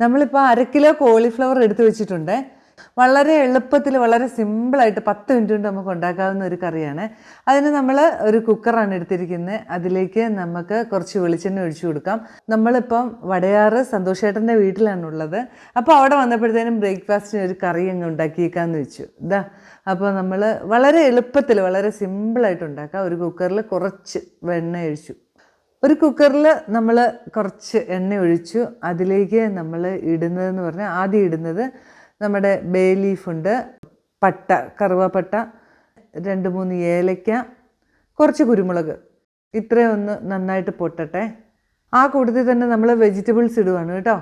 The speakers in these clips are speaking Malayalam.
നമ്മളിപ്പോൾ അര കിലോ കോളിഫ്ലവർ എടുത്തു വെച്ചിട്ടുണ്ട്. വളരെ എളുപ്പത്തിൽ വളരെ സിമ്പിളായിട്ട് പത്ത് മിനിറ്റ് കൊണ്ട് നമുക്ക് ഉണ്ടാക്കാവുന്ന ഒരു കറിയാണ്. അതിന് നമ്മൾ ഒരു കുക്കറാണ് എടുത്തിരിക്കുന്നത് അതിലേക്ക് നമുക്ക് കുറച്ച് വെളിച്ചെണ്ണ ഒഴിച്ചു കൊടുക്കാം. നമ്മളിപ്പം വടയാറ് സന്തോഷേട്ടന്റെ വീട്ടിലാണുള്ളത്. അപ്പോൾ അവിടെ വന്നപ്പോഴത്തേനും ബ്രേക്ക്ഫാസ്റ്റിന് ഒരു കറി അങ്ങ് ഉണ്ടാക്കിയേക്കാന്ന് വെച്ചു. ഇതാ അപ്പോൾ നമ്മൾ വളരെ എളുപ്പത്തിൽ വളരെ സിമ്പിളായിട്ട് ഉണ്ടാക്കാം. ഒരു കുക്കറിൽ കുറച്ച് വെണ്ണ ഒഴിച്ചു. ഒരു കുക്കറിൽ നമ്മൾ കുറച്ച് എണ്ണ ഒഴിച്ചു അതിലേക്ക് നമ്മൾ ഇടുന്നതെന്ന് പറഞ്ഞാൽ ആദ്യം ഇടുന്നത് നമ്മുടെ ബേ ലീഫുണ്ട് പട്ട കറുവപ്പട്ട രണ്ട് മൂന്ന് ഏലയ്ക്ക കുറച്ച് കുരുമുളക്. ഇത്രയും ഒന്ന് നന്നായിട്ട് പൊട്ടട്ടെ. ആ കൂട്ടത്തിൽ തന്നെ നമ്മൾ വെജിറ്റബിൾസ് ഇടുവാണ് കേട്ടോ.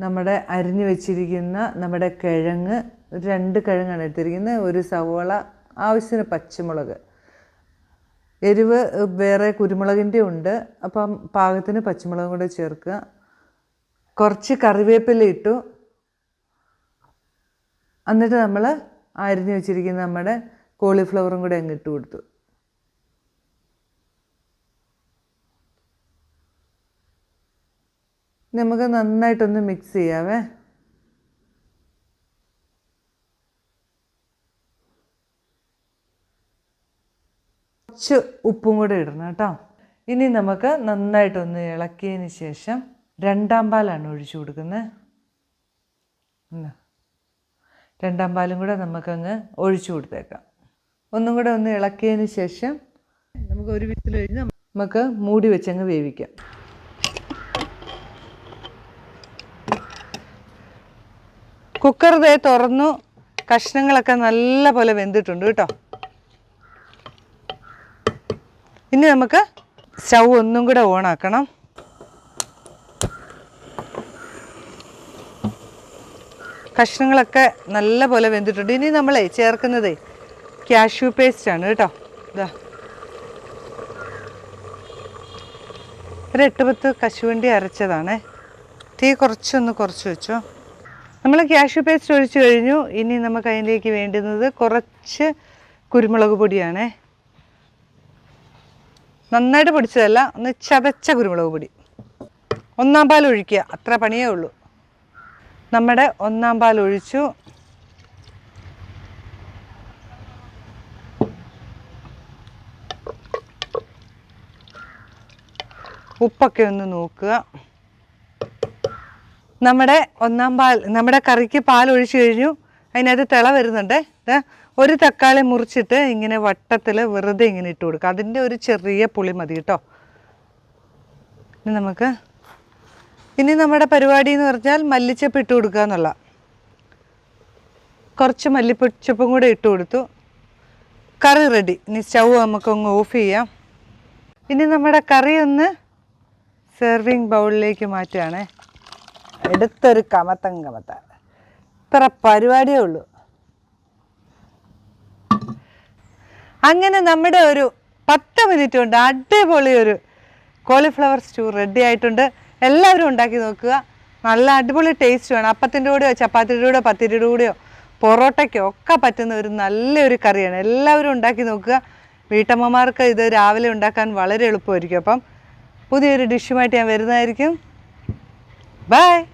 നമ്മുടെ അരിഞ്ഞു വെച്ചിരിക്കുന്ന നമ്മുടെ കിഴങ്ങ് രണ്ട് കിഴങ്ങാണ് എടുത്തിരിക്കുന്നത്. ഒരു സവോള ആവശ്യത്തിന് പച്ചമുളക്. എരിവ് വേറെ കുരുമുളകിന്റെ ഉണ്ട്. അപ്പം പാകത്തിന് പച്ചമുളകും കൂടെ ചേർക്കുക. കുറച്ച് കറിവേപ്പില ഇട്ടു. എന്നിട്ട് നമ്മൾ അരിഞ്ഞു വെച്ചിരിക്കുന്ന നമ്മുടെ കോളിഫ്ലവറും കൂടെ അങ്ങ് ഇട്ട് കൊടുത്തു. നമുക്ക് നന്നായിട്ടൊന്ന് മിക്സ് ചെയ്യാവേ. കുറച്ച് ഉപ്പും കൂടെ ഇടണം കേട്ടോ. ഇനി നമുക്ക് നന്നായിട്ടൊന്ന് ഇളക്കിയതിന് ശേഷം രണ്ടാം പാലാണ് ഒഴിച്ചു കൊടുക്കുന്നത്. രണ്ടാം പാലും കൂടെ നമുക്കങ്ങ് ഒഴിച്ചു കൊടുത്തേക്കാം. ഒന്നും കൂടെ ഒന്ന് ഇളക്കിയതിന് ശേഷം നമുക്ക് ഒരു വിസിൽ കഴിഞ്ഞ് നമുക്ക് മൂടി വെച്ചങ്ങ് വേവിക്കാം. കുക്കർ ദേ തുറന്നു. കഷ്ണങ്ങളൊക്കെ നല്ല പോലെ വെന്തിട്ടുണ്ട് കേട്ടോ. ഇനി നമുക്ക് സ്റ്റൗ ഒന്നും കൂടെ ഓണാക്കണം കഷ്ണങ്ങളൊക്കെ നല്ല പോലെ വെന്തിട്ടുണ്ട്. ഇനി നമ്മളെ ചേർക്കുന്നത് കാഷ്യൂ ആണ് കേട്ടോ. ഇതാ ഒരു എട്ട് പത്ത് കശുവണ്ടി അരച്ചതാണേ. തീ കുറച്ചൊന്ന് കുറച്ച് വെച്ചോ. നമ്മൾ കാഷ്യൂ പേസ്റ്റ് ഒഴിച്ചു കഴിഞ്ഞു. ഇനി നമുക്ക് അതിലേക്ക് വേണ്ടുന്നത് കുറച്ച് കുരുമുളക് പൊടിയാണേ. നന്നായിട്ട് പൊടിച്ചതല്ല ഒന്ന് ചതച്ച കുരുമുളക് പൊടി. ഒന്നാം പാൽ ഒഴിക്കുക അത്ര പണിയേ ഉള്ളൂ. നമ്മുടെ ഒന്നാം പാൽ ഒഴിച്ചു. ഉപ്പൊക്കെ ഒന്ന് നോക്കുക. നമ്മുടെ ഒന്നാം പാൽ നമ്മുടെ കറിക്ക് പാൽ ഒഴിച്ചു കഴിഞ്ഞു. അതിനകത്ത് തിള വരുന്നുണ്ട്. ഇതാ ഒരു തക്കാളി മുറിച്ചിട്ട് ഇങ്ങനെ വട്ടത്തിൽ വെറുതെ ഇങ്ങനെ ഇട്ട് കൊടുക്കുക അതിന്റെ ഒരു ചെറിയ പുളി മതി കേട്ടോ ഇനി നമുക്ക് ഇനി നമ്മുടെ പരിപാടി എന്ന് പറഞ്ഞാൽ മല്ലിച്ചപ്പ് ഇട്ട് കൊടുക്കുക എന്നുള്ള. കുറച്ച് മല്ലിപ്പൊച്ചപ്പും കൂടെ ഇട്ട് കൊടുത്തു. കറി റെഡി ഇനി സ്റ്റൗ നമുക്കൊന്ന് ഓഫ് ചെയ്യാം. ഇനി നമ്മുടെ കറി ഒന്ന് സെർവിങ് ബൗളിലേക്ക് മാറ്റുകയാണേ. എടുത്തൊരു കമത്തം കമത്ത ഇത്ര പരിപാടിയേ ഉള്ളൂ. അങ്ങനെ നമ്മുടെ ഒരു പത്ത് മിനിറ്റ് കൊണ്ട് അടിപൊളി ഒരു കോളിഫ്ലവർ സ്റ്റൂ റെഡി ആയിട്ടുണ്ട്. എല്ലാവരും ഉണ്ടാക്കി നോക്കുക. നല്ല അടിപൊളി ടേസ്റ്റ് വേണം. അപ്പത്തിന്റെ കൂടെയോ ചപ്പാത്തിയുടെ കൂടെയോ പത്തിരിയുടെ കൂടെയോ പൊറോട്ടയ്ക്കോ ഒക്കെ പറ്റുന്ന ഒരു നല്ലൊരു കറിയാണ്. എല്ലാവരും ഉണ്ടാക്കി നോക്കുക. വീട്ടമ്മമാർക്ക് ഇത് രാവിലെ ഉണ്ടാക്കാൻ വളരെ എളുപ്പമായിരിക്കും. അപ്പം പുതിയൊരു ഡിഷുമായിട്ട് ഞാൻ വരുന്നതായിരിക്കും. ബൈ